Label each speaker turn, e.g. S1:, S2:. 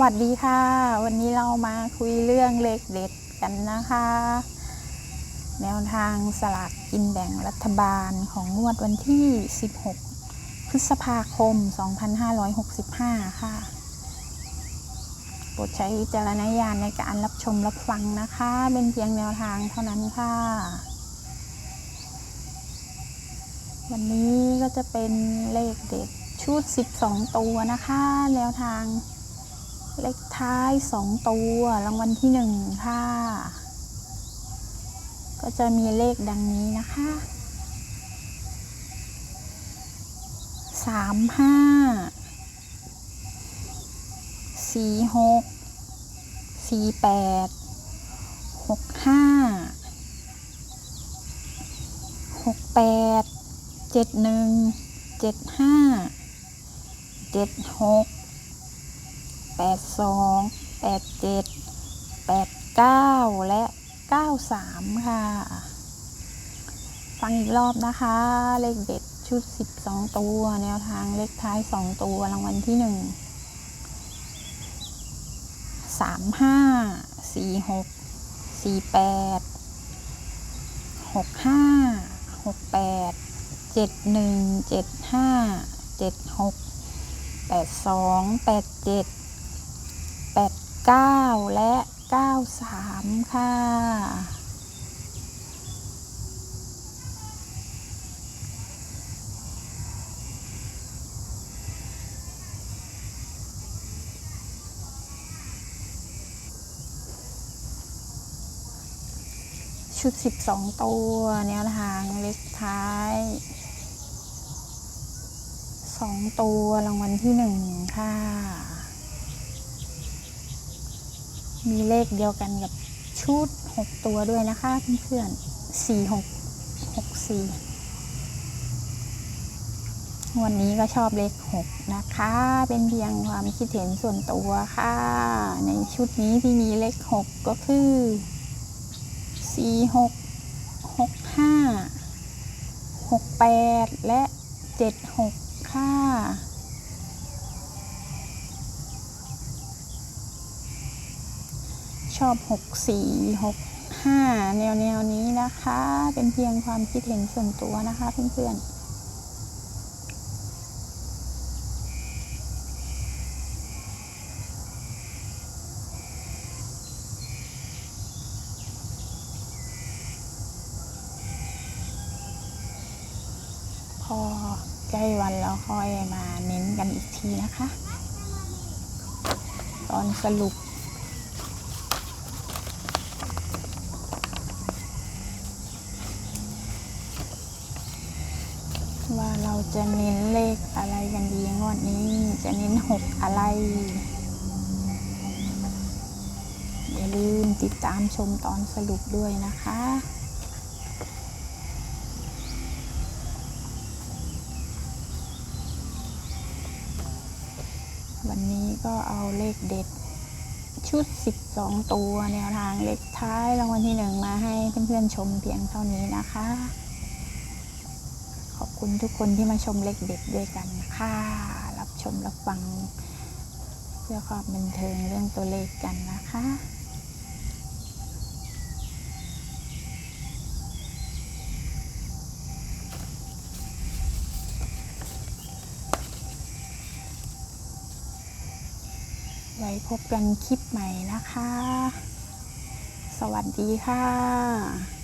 S1: วัสดีค่ะ วันนี้เรามาคุยเรื่องเลขเด็ดกันนะคะ แนวทางสลากกินแบ่งรัฐบาลของงวดวันที่ 16 พฤษภาคม 2565 ค่ะ โปรดใช้วิจารณญาณในการรับชมรับฟังนะคะ เป็นเพียงแนวทางเท่านั้นค่ะ วันนี้ก็จะเป็นเลขเด็ดชุด 12 ตัวนะคะ แนวทาง เลขท้าย2ตัวรางวัลที่1ค่ะ ก็จะมีเลขดังนี้นะคะ3 5 4 6 4 8 6 5 6 8 7 1 7 5 7 6 8 2 8 7 8 9 และ93ค่ะ ฟังอีกรอบนะคะ เลขเด็ดชุด12ตัว แนวทางเลขท้าย2ตัวรางวัลที่1 3 5 4 6 4 8 6 5 6 8 7 1 7 5 7 6 8 2 8 7 89 และ 93 ค่ะ ชุด 12 ตัวแนวทางเล็กท้าย2ตัวรางวัลที่ 1 ค่ะ มีเลขเดียวกันกับชุด 6 ตัวด้วยนะคะ เพื่อนๆ4 6 6 4วันนี้ก็ชอบเลข 6 นะคะ เป็นเพียงความคิดเห็นส่วนตัวค่ะ ในชุดนี้ที่มีเลข 6 ก็คือ 4 6 6 5 6 8 และ 7 6 ค่ะ ชอบ 6 4 6 5 แนวแนวนี้นะคะ เป็นเพียงความคิดเห็นส่วนตัวนะคะเพื่อนๆพอใกล้วันแล้วค่อยมาเน้นกันอีกทีนะคะ ตอนสรุป ว่าเราจะเน้นเลขอะไรกันดีงวดนี้จะเน้นหกอะไร อย่าลืมติดตามชมตอนสรุปด้วยนะคะวันนี้ก็เอาเลขเด็ดชุด 12 ตัวแนวทางเลขท้ายรางวัลที่หนึ่งมาให้เพื่อนๆชมเพียงเท่านี้นะคะ คุณทุกคนที่มาชมเลขเด็ดด้วยกันค่ะรับชมรับฟัง เพื่อความบันเทิงเรื่องตัวเลขกันนะคะไว้พบกันคลิปใหม่นะคะ สวัสดีค่ะ